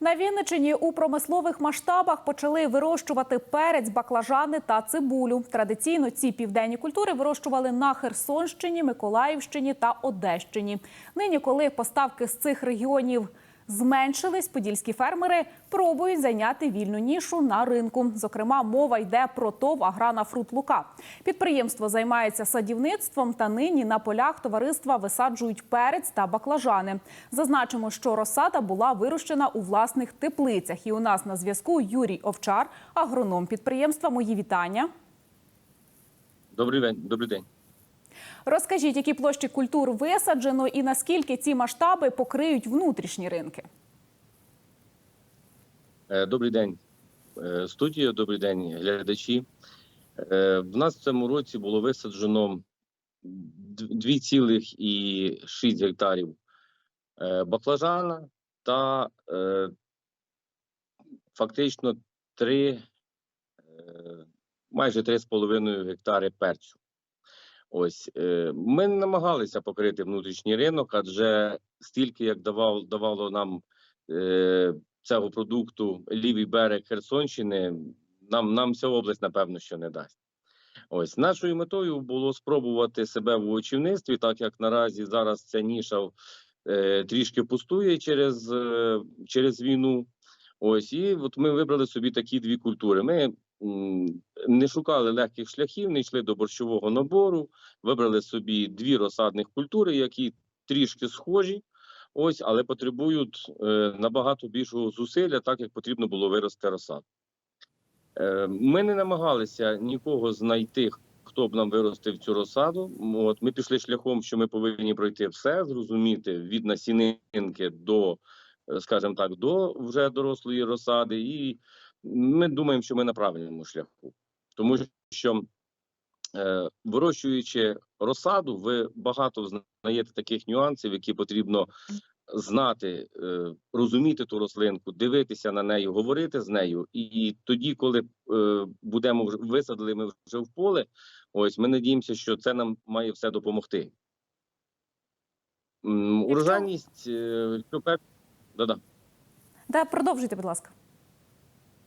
На Вінничині у промислових масштабах почали вирощувати перець, баклажани та цибулю. Традиційно ці південні культури вирощували на Херсонщині, Миколаївщині та Одещині. Нині, коли поставки з цих регіонів зменшились, подільські фермери пробують зайняти вільну нішу на ринку. Зокрема, мова йде про ТОВ «Аграна Фрут Лука». Підприємство займається садівництвом та нині на полях товариства висаджують перець та баклажани. Зазначимо, що розсада була вирощена у власних теплицях. І у нас на зв'язку Юрій Овчар, агроном підприємства. Мої вітання. Добрий день, добрий день. Розкажіть, які площі культур висаджено і наскільки ці масштаби покриють внутрішні ринки? Е, Добрий день, е, студія, добрий день, глядачі. Е, В нас в цьому році було висаджено 2,6 гектарів баклажана та фактично 3, майже 3,5 гектари перцю. Ось е, ми не намагалися покрити внутрішній ринок, адже стільки, як давав, давало нам е, цього продукту лівий берег Херсонщини, нам, нам ця область напевно що не дасть. Ось нашою метою було спробувати себе в овочівництві, так як наразі зараз ця ніша е, трішки пустує через, через війну. Ось і от ми вибрали собі такі дві культури. Ми не шукали легких шляхів, не йшли до борщового набору, вибрали собі дві розсадних культури, які трішки схожі. Ось, але потребують е, набагато більшого зусилля, так як потрібно було вирости розсаду. Е, ми не намагалися нікого знайти, хто б нам виростив цю розсаду. От ми пішли шляхом, що ми повинні пройти все, зрозуміти від насінинки до, е, скажімо так, до вже дорослої розсади. І ми думаємо, що ми на правильному шляху, тому що е, вирощуючи розсаду, ви багато знаєте таких нюансів, які потрібно знати, е, розуміти ту рослинку, дивитися на неї, говорити з нею. І тоді, коли е, будемо вже висадили ми вже в поле, ось ми надіємося, що це нам має все допомогти. Урожайність, що пер... Да-да. Да, продовжуйте, будь ласка.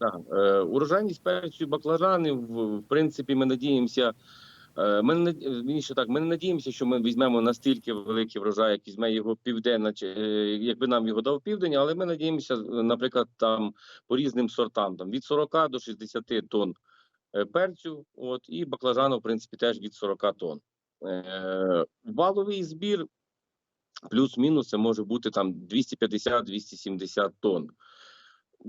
Так, е, урожайність перцю і баклажанів, в, принципі, ми надіємося. Е, ми не над- так, ми не надіємося, що ми візьмемо настільки великий врожай, як візьме його південна, е, якби нам його дав південь, але ми надіємося, наприклад, там по різним сортам, там від 40 до 60 тонн перцю, от і баклажану, в принципі, теж від 40 тонн. Валовий збір плюс-мінус це може бути там 250-270 тонн.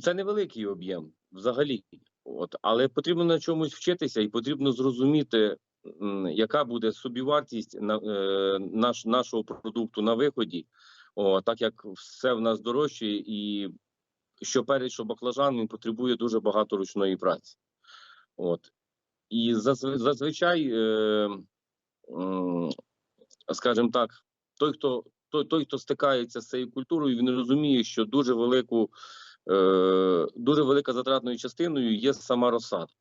Це невеликий об'єм взагалі. От, але потрібно на чомусь вчитися, і потрібно зрозуміти, яка буде собівартість на, е, наш, нашого продукту на виході. О, так як все в нас дорожче, і що перець, що баклажан, він потребує дуже багато ручної праці. От. І зазв- зазвичай, е, м, скажімо так, той, хто той, той, хто стикається з цією культурою, він розуміє, що дуже велику, е, дуже велика затратною частиною є сама розсада.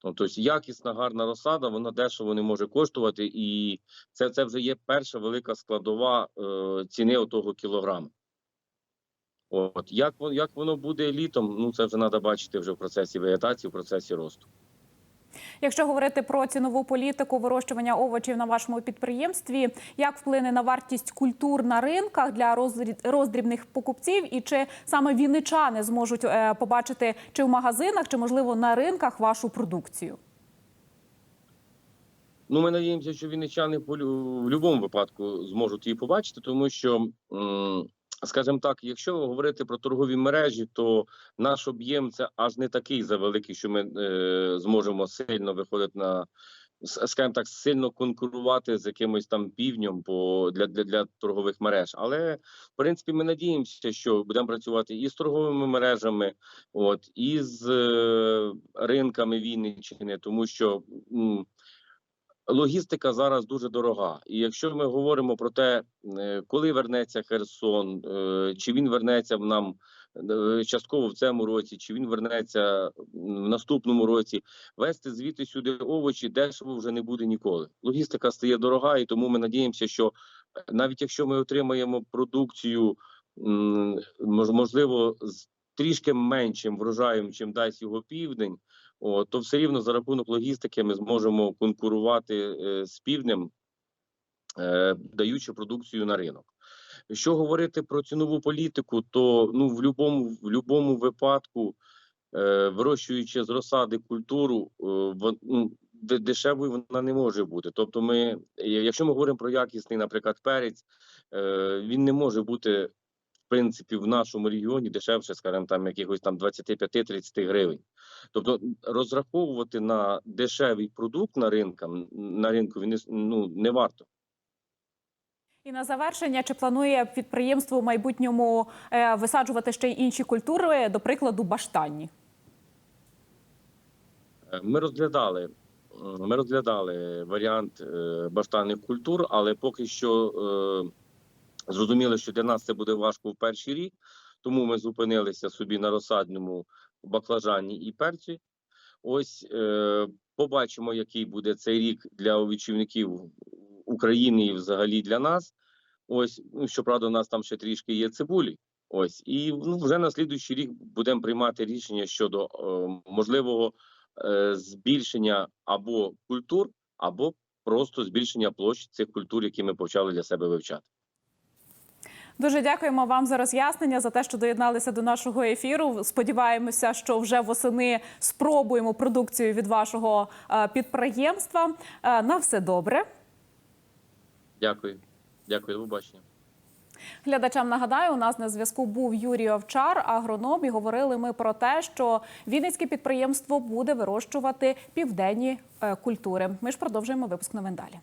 Тобто якісна, гарна розсада, вона дешево не може коштувати, і це, це вже є перша велика складова е, ціни отого кілограма. От як, як воно буде літом, ну це вже треба бачити вже в процесі вегетації, в процесі росту. Якщо говорити про цінову політику вирощування овочів на вашому підприємстві, як вплине на вартість культур на ринках для роздрібних покупців, і чи саме вінничани зможуть е, побачити чи в магазинах, чи можливо на ринках вашу продукцію? Ну, ми надіємося, що вінничани в будь-якому випадку зможуть її побачити, тому що, скажімо так, якщо говорити про торгові мережі, то наш об'єм це аж не такий завеликий, що ми е, зможемо сильно виходити на скажімо так, сильно конкурувати з якимось там півднем по для, для, для торгових мереж. Але в принципі ми надіємося, що будемо працювати і з торговими мережами, от і з е, ринками Вінниччини, тому що. м, Логістика зараз дуже дорога, і якщо ми говоримо про те, е, коли вернеться Херсон, е, чи він вернеться в нам е, частково в цьому році, чи він вернеться в наступному році, вести звідти сюди овочі дешево вже не буде ніколи. Логістика стає дорога, і тому ми надіємося, що навіть якщо ми отримаємо продукцію можливо, з трішки меншим врожаєм, чим дасть його південь, о, то все рівно за рахунок логістики ми зможемо конкурувати е, з півднем, е, даючи продукцію на ринок. Що говорити про цінову політику, то ну в будь-якому в будь-якому випадку, е, вирощуючи з розсади культуру, е, ну, де- дешевою вона не може бути. Тобто, ми, е, якщо ми говоримо про якісний, наприклад, перець, е, він не може бути принципі в нашому регіоні дешевше, скажімо, там якихось там 25-30 гривень. Тобто розраховувати на дешевий продукт на ринкам на ринку він ну не варто. І на завершення, чи планує підприємство в майбутньому е, висаджувати ще й інші культури, до прикладу, баштанні? Е, Ми розглядали, ми розглядали варіант е, баштанних культур, але поки що зрозуміли, що для нас це буде важко в перший рік, тому ми зупинилися собі на розсадному баклажані і перці. Ось е, побачимо, який буде цей рік для овічівників України і взагалі для нас. Ось, ну, щоправда, у нас там ще трішки є цибулі. Ось, і ну, вже на слідуючий рік будемо приймати рішення щодо е, можливого е, збільшення або культур, або просто збільшення площ цих культур, які ми почали для себе вивчати. Дуже дякуємо вам за роз'яснення за те, що доєдналися до нашого ефіру. Сподіваємося, що вже восени спробуємо продукцію від вашого е, підприємства. Е, На все добре. Дякую, дякую, до побачення. Глядачам нагадаю, у нас на зв'язку був Юрій Овчар, агроном. І говорили ми про те, що Вінницьке підприємство буде вирощувати південні е, культури. Ми ж продовжуємо випуск новин далі.